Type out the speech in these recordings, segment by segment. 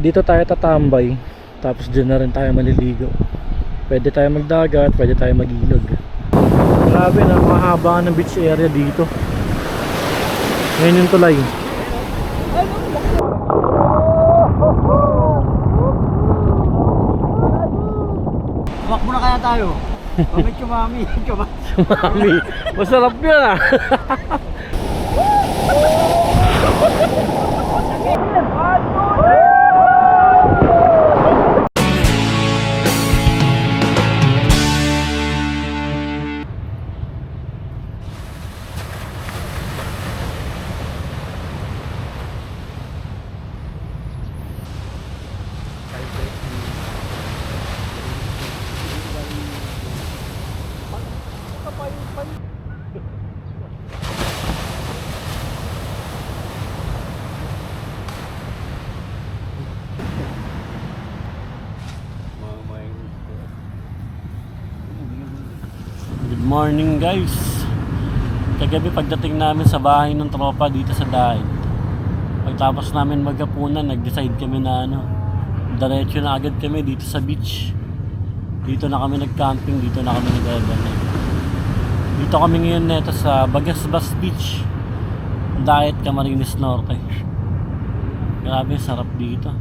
Dito tayo tatambay. Tapos dyan na rin tayo maliligo. Pwede tayo magdagat, pwede tayo magilog. Grabe na, mahaba ng beach area dito. Ngayon yung tulay. Kaya tayo. Bakit chumami? Chumami. Mami, masarap yun ah. morning guys. Kagabi pagdating namin sa bahay ng tropa dito sa Daig. Pagtapos namin magkapunan, nag-decide kami na ano, diretso na agad kami dito sa beach. Dito na kami nag-camping, dito na kami nag-overnight. Dito kami ngayon neto sa Bagasbas Beach. Diet Camarines Norte. Grabe, sarap dito.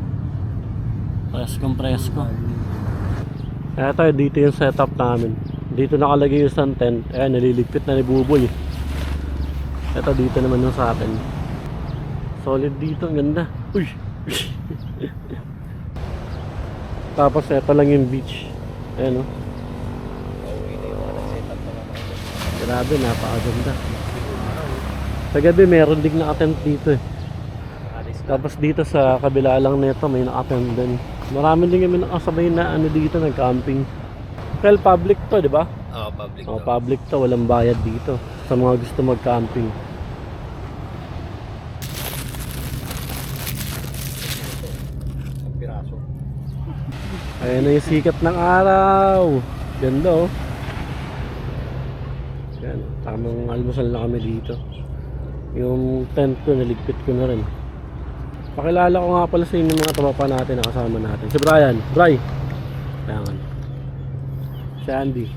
Preskong presko. Ito, dito yung setup namin. Dito nakalagay yung sun tent. Ayan, naliligpit na ni Buboy. Ito, dito naman yung sa akin. Solid dito, ang ganda. Uy! Tapos, ito lang yung beach. Ayan, oh. Grabe, napakaganda. Sa gabi, meron din nakatent dito eh. Tapos dito sa kabila lang nito may nakatent din. Marami din kami nakasabay na ano dito, nag-camping. Well, public to, di ba? Oo, public Oh, public to, walang bayad dito. Sa mga gusto mag-camping. Piraso. Ayan na yung sikat ng araw. Ganda oh. Yan, tamang almusal na kami dito. Yung tent ko, naligpit ko na rin. Pakilala ko nga pala sa inyo mga tropa natin na kasama natin. Si Brian. Bry. Ayan. Si Andy.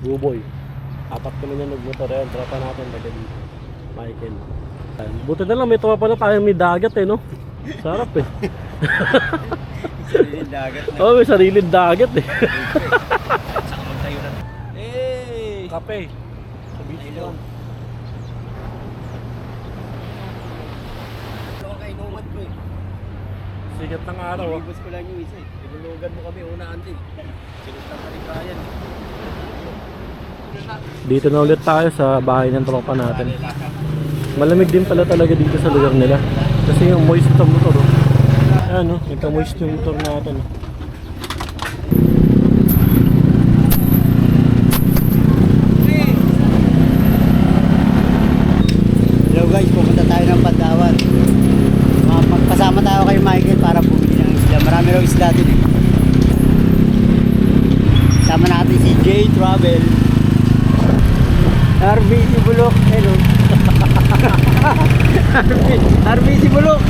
Buboy. Apat kami na nagmotor. Ayan, tropa natin taga dito. Michael. Buti na lang may tropa na tayo may dagat eh no. Sarap eh. Sarili dagat na. Oo, oh, may sariling dagat eh. Saka magtayo na. Hey! Kape. Sa beach eh. Sikat ng araw. ah. Ibus ko lang yung isa eh. Ibulugan mo kami una ante. Dito na ulit tayo sa bahay ng tropa natin. Malamig din pala talaga dito sa lugar nila. Kasi yung moist sa motor. Oh. Ayan oh, nagka-moist yung motor natin. oh. Guys, pupunta tayo ng Padawan. Magpasama tayo kay Michael para bumili ng isda. Marami raw isda din eh. Sama natin si J Travel. RBC Bulok. Hello. RB, RBC Bulok.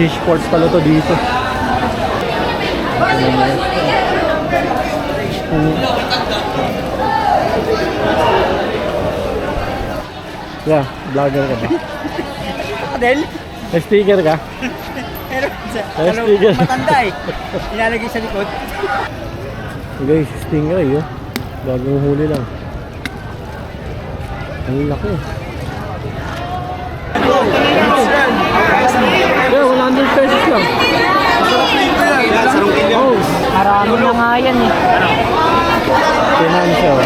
Fish ports pala to dito. Mm. Yeah, vlogger ka ba? Adel? May sticker ka? Pero sa Ay, ano, sticker. matanda eh. Ilalagay sa likod. Guys, stingray oh. Bagong huli lang. Ang laki. Yeah, 100 pesos lang. Oh, Marami na nga yan eh. financial.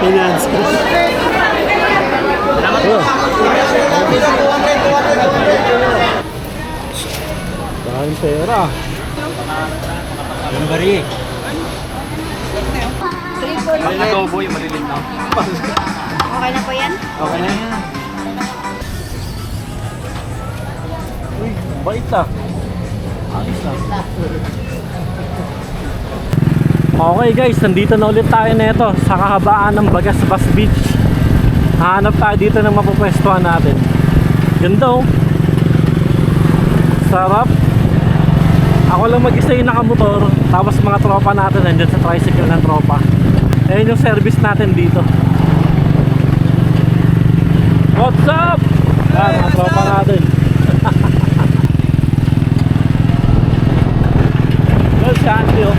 Finance. Oh. Daming pera. Yung bari eh. Okay na po yan? Okay na yan. Uy, bait ah. Ayos ah. Okay guys, nandito na ulit tayo nito sa kahabaan ng Bagasbas Beach. Hahanap tayo dito ng mapupwestuhan natin. Ganda oh. Sarap. Ako lang mag-isa yung nakamotor, tapos mga tropa natin nandyan sa tricycle ng tropa. Ayun yung service natin dito. What's up? Yan, mga tropa natin. Well, Shanti oh.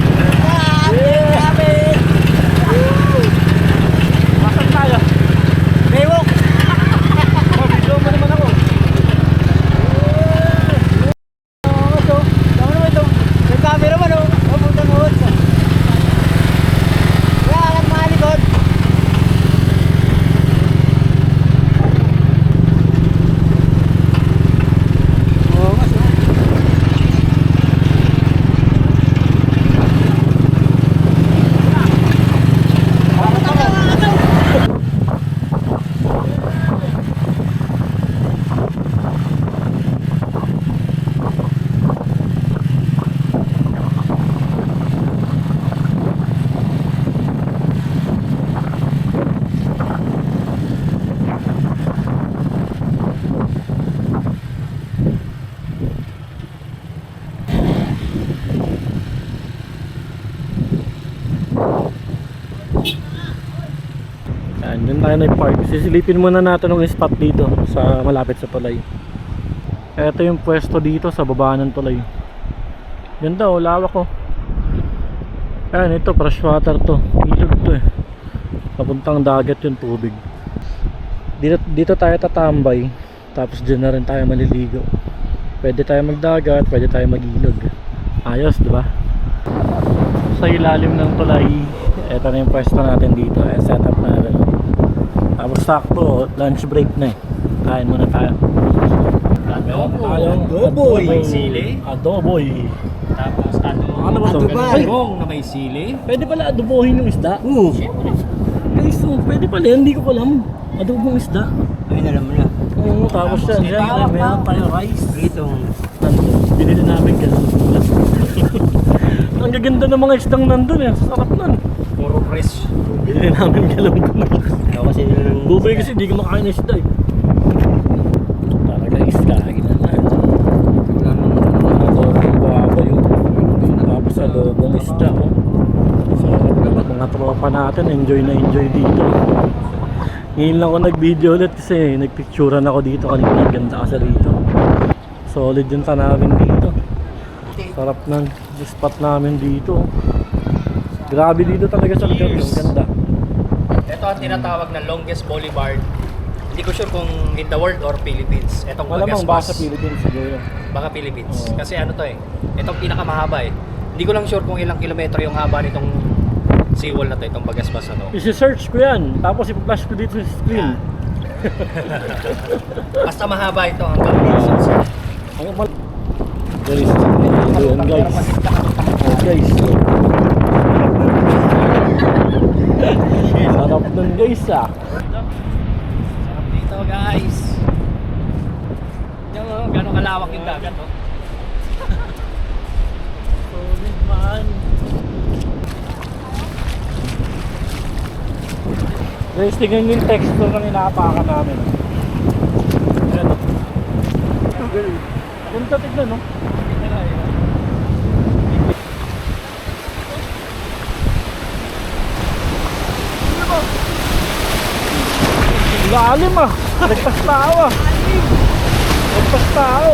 Yeah! Masan tayo? Baywalk! Oh, video mo naman ako. Oo, ito. Tama naman ito. May camera man oh. Oh, puta mo. Kaya alam mga likod. Oo, mas oh. Tayo nag-park. Sisilipin muna natin ng spot dito sa malapit sa tulay. Ito yung pwesto dito sa baba ng tulay. Ganda oh, lawak oh. Ayan, ito fresh water to. Ilog to eh. Papuntang dagat yung tubig. Dito, dito tayo tatambay. Tapos dyan na rin tayo maliligo. Pwede tayo magdagat, pwede tayo magilog. Ayos, di ba? Sa ilalim ng tulay, ito na yung pwesto natin dito. Eh, setup natin. Tapos sakto, lunch break na eh. Kain muna tayo. Adobo. Tayong Adoboy. May sili. Adoboy. Tapos adobo. Ano ba to? Adobay. Ay, Bong na may sili. pwede pala adobohin yung isda? Oo. Guys, oh, pwede pala yan. Hindi ko alam. Adobong isda. Ayun, alam mo na. Oo, tapos yan. May meron tayo rice. Itong. Binili namin ganun. Ang gaganda ng mga isdang nandun eh. Sarap nun. Puro fresh. Binili namin galong Ako kasi nung... Bubay kasi hindi ko makakain ng isda eh. Talaga isda. Adobong isda oh. So, mga tropa natin, enjoy na enjoy dito. Ngayon lang ako nag-video ulit kasi nagpicturean ako dito kanina. Ganda kasi rito. Solid yung tanawin dito. Sarap ng spot namin dito. Grabe dito talaga sa lugar. Ang ganda. Ito ang tinatawag na longest boulevard. Hindi ko sure kung in the world or Philippines. Itong Malamang Bagaspas. basa Philippines siguro. Baka Philippines. Oo. Kasi ano to eh. Itong pinakamahaba eh. Hindi ko lang sure kung ilang kilometro yung haba nitong seawall na to, itong Bagaspas na to. Isi-search ko yan. Tapos ipa-flash ko dito sa screen. Basta mahaba ito hanggang dito. Ang mal... Guys, yun guys. Oh, guys. Sarap nun guys ah. Sarap dito guys. Yung oh, gano'ng kalawak yung dagat oh. Solid man. Guys, tingnan yung texture ng inaapakan namin. Ayan o. Ganda tignan no? Lalim ah! Nagpas tao ah! Nagpas tao!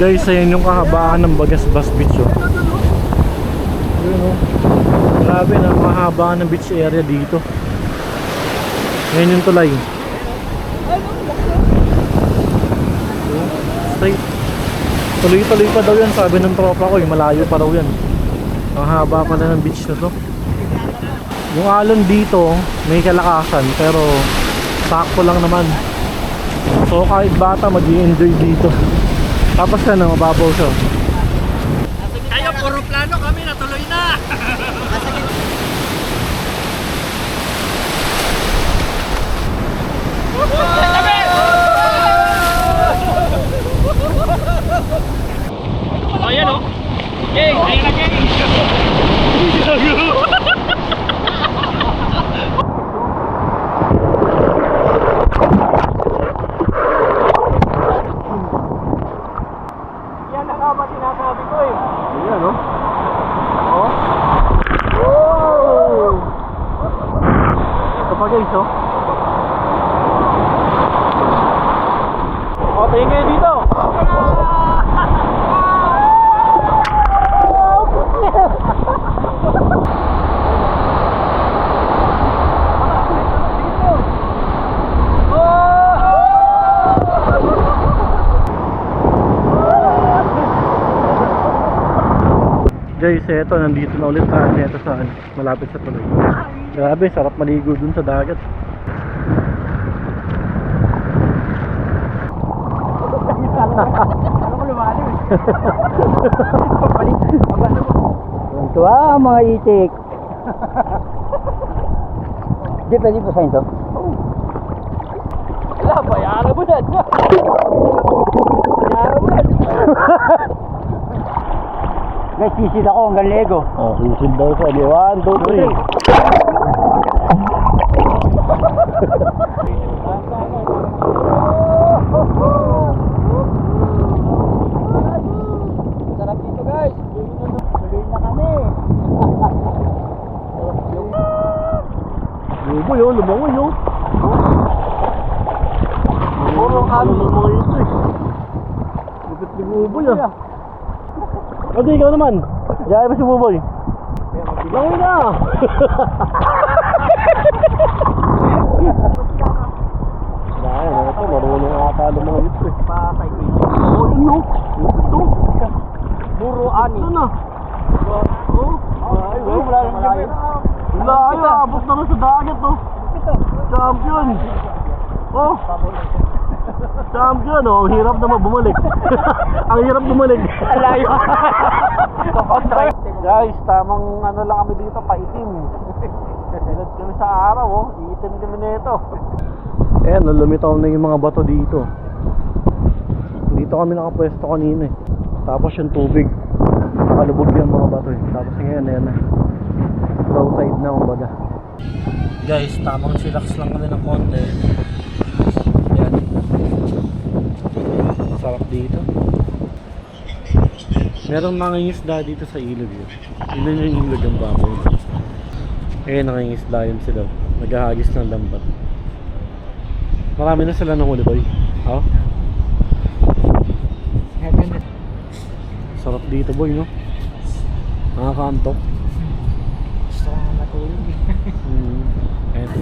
Guys, ayun yung kahabaan ng Bagasbas Beach oh. Yun oh. Grabe na, mahaba ng beach area dito. Ngayon yung tulay. Straight. Tuloy-tuloy pa daw yan, sabi ng tropa ko, eh, malayo pa daw yan. Ang haba pa na ng beach na to yung alon dito may kalakasan pero sakto lang naman. So kahit bata mag enjoy dito. Tapos ano mababaw siya. Tayo puro plano kami natuloy na. Ayan o. Gang, ayan na gang. Guys, eto, nandito na ulit tayo neto sa ano, malapit sa tuloy. Grabe, sarap maligo dun sa dagat. Tuwa mga itik. Di pwede pa sa ito? Wala, bayaran mo yan. bayaran mo yan. May sisid ako hanggang Lego. Oh, sisid daw siya. 1, 2, 3. Ikaw naman. Yaya ba si Buboy? Langoy na! Dahil, ano ito, marunong ata lumangoy ito, eh. Patay ko Oh, yun, no? Ito. Puro ani. Ito na. Oh. Ay, wala nang gabi. Wala, ay, abot na sa dagat, oh. Champion! Oh! Champion, oh. Ang hirap naman bumalik. Ang hirap bumalik. Alayo. Guys, tamang ano lang kami dito, paitim. Sinad kami sa araw, oh. Iitim kami nito. Ayan, lumitaw na yung mga bato dito. Dito kami nakapwesto kanina eh. Tapos yung tubig. Nakalubog yung mga bato eh. Tapos ngayon, ayan na. Low tide na kumbaga. Guys, tamang chillax lang kami ng konti. Ayan. Masarap dito. Merong nangingisda dito sa ilog yun. Yun yung ilog ang baboy. Eh, nangingisda yun sila. Naghahagis ng lambat. Marami na sila ng huli boy. Oh. Sarap dito boy, no? Nakakaantok. Gusto ko matulog. Eto.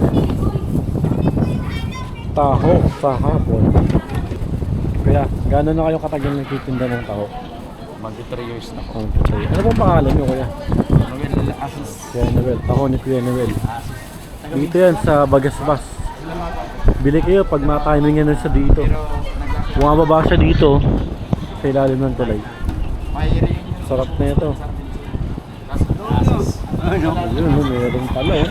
Taho, tahapon. Kaya, gano'n na kayo katagal nagtitinda ng taho? Magti 3 years na. Ang tutay. Ano bang pangalan nyo kuya? Noel Asus. Kuya Noel. Taho ni Kuya Noel. Dito yan sa Bagasbas. Bili kayo pag matimingan na siya dito. Bumababa siya dito sa ilalim ng tulay. Sarap na ito. Ano? Ayun, no, meron pala eh.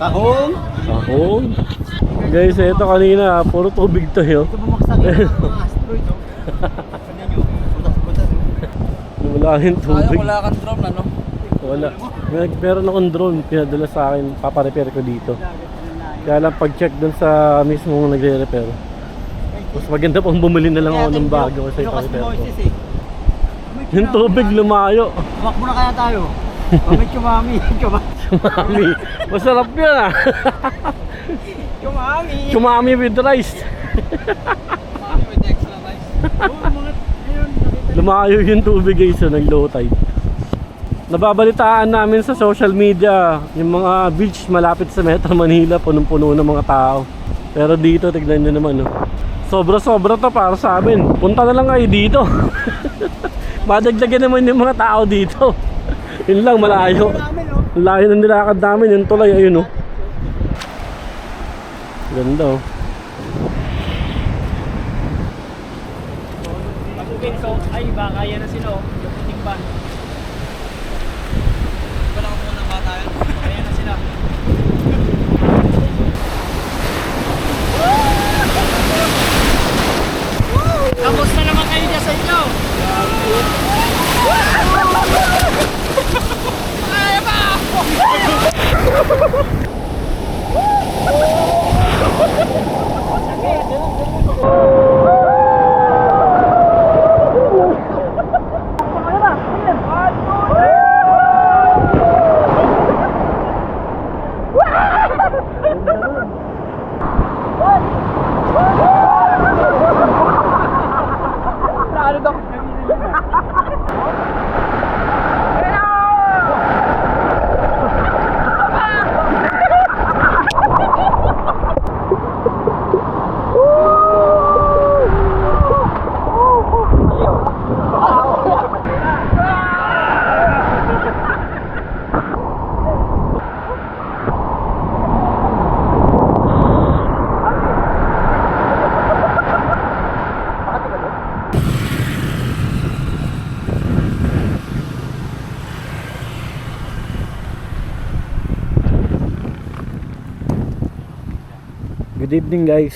Tahong. Tahong. Guys, ito kanina, puro tubig to eh. oh. Ito bumaksak yung mga asteroid. oh. Tignan nyo. Butas-butas. Wala rin tubig. wala kang drone ano? Wala. Mer meron akong drone, pinadala sa akin, paparepair ko dito. Kaya lang pag-check dun sa mismo nagre-repair. Mas maganda pang bumili na lang ako ng bago kasi kasi iparepair ko. Eh. Yung tubig lumayo. Tumakbo na kaya tayo. Kami chumami. Chumami. Chumami. Masarap yun ah. Chumami. Chumami with rice. Oo, mga ayun. Lumayo yung tubig guys, so nag-low tide. Nababalitaan namin sa social media, yung mga beach malapit sa Metro Manila, punong-puno ng mga tao. Pero dito, tignan nyo naman, no? Sobra-sobra to para sa amin. Punta na lang kayo dito. Madagdagan naman yung mga tao dito. Yun lang, malayo. Oh. Layo ng nilakad namin, yung tulay, ayun, oh. Ganda, oh. So, ay baka yan na sila oh. Yung puting ban. Wala ka muna bata yan. Ayan na sila. Kamusta naman kayo dyan sa inyo? Kaya ba? Good evening guys.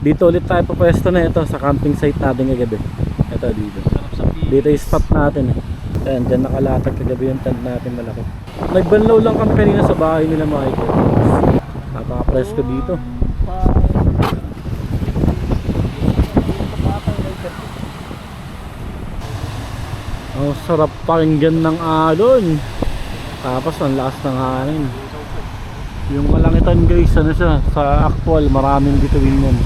Dito ulit tayo papwesto na ito sa camping site natin kagabi. Ito dito. Dito yung spot natin eh. Ayan, dyan nakalatag kagabi yung tent natin malaki. Nagbanlaw lang kami kanina sa bahay nila Michael. Napaka-presko dito. Ang sarap pakinggan ng alon. Tapos ang lakas ng hangin. Yung malangitan guys, ano siya, sa actual maraming bituin yan.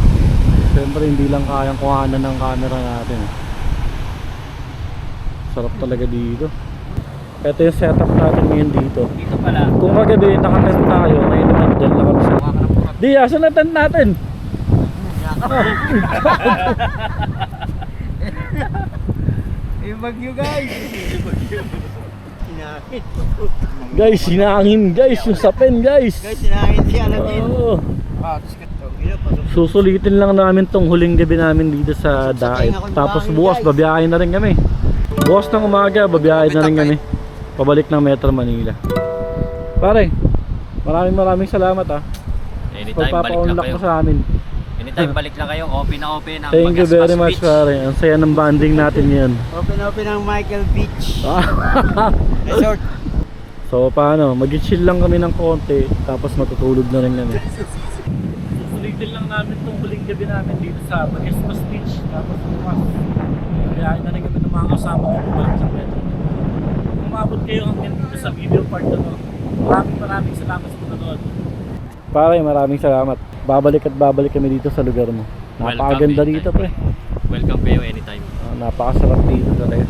Siyempre hindi lang kayang kuhanan ng camera natin. eh. Sarap talaga dito. Ito yung setup natin ngayon dito. Dito pala. Kung kagabi nakatent tayo, ngayon naman dyan lang kami sa... Di, asan na tent natin? Yung bagyo guys. Sinakit. Guys, hinangin guys, yung sapin guys. Guys, sinakit si Aladdin. Oo. Ah. Susulitin lang namin tong huling gabi namin dito sa Daet. Tapos bukas babiyahin na rin kami. Bukas ng umaga, babiyahin na rin kami. Pabalik ng Metro Manila. Pare, maraming maraming salamat ah. Anytime balik Pagpapa-unlock kayo. sa amin. Anytime balik lang kayo. Open na open ang Thank you very much Beach. pare. Ang saya ng banding natin ngayon. Open open ang Michael Beach Resort. so paano, mag-chill lang kami ng konti tapos matutulog na rin kami. Susulitin lang namin tong huling gabi namin dito sa Bagaspas Beach tapos bukas. Biyahe na rin kami ng mga kasama ko bumalik sa Metro. Kung umabot kayo hanggang dito sa video part na to, maraming maraming salamat sa panonood. Pare, maraming salamat. Babalik at babalik kami dito sa lugar mo. Napakaganda dito pre. Welcome kayo anytime. Ah, napakasarap dito talaga.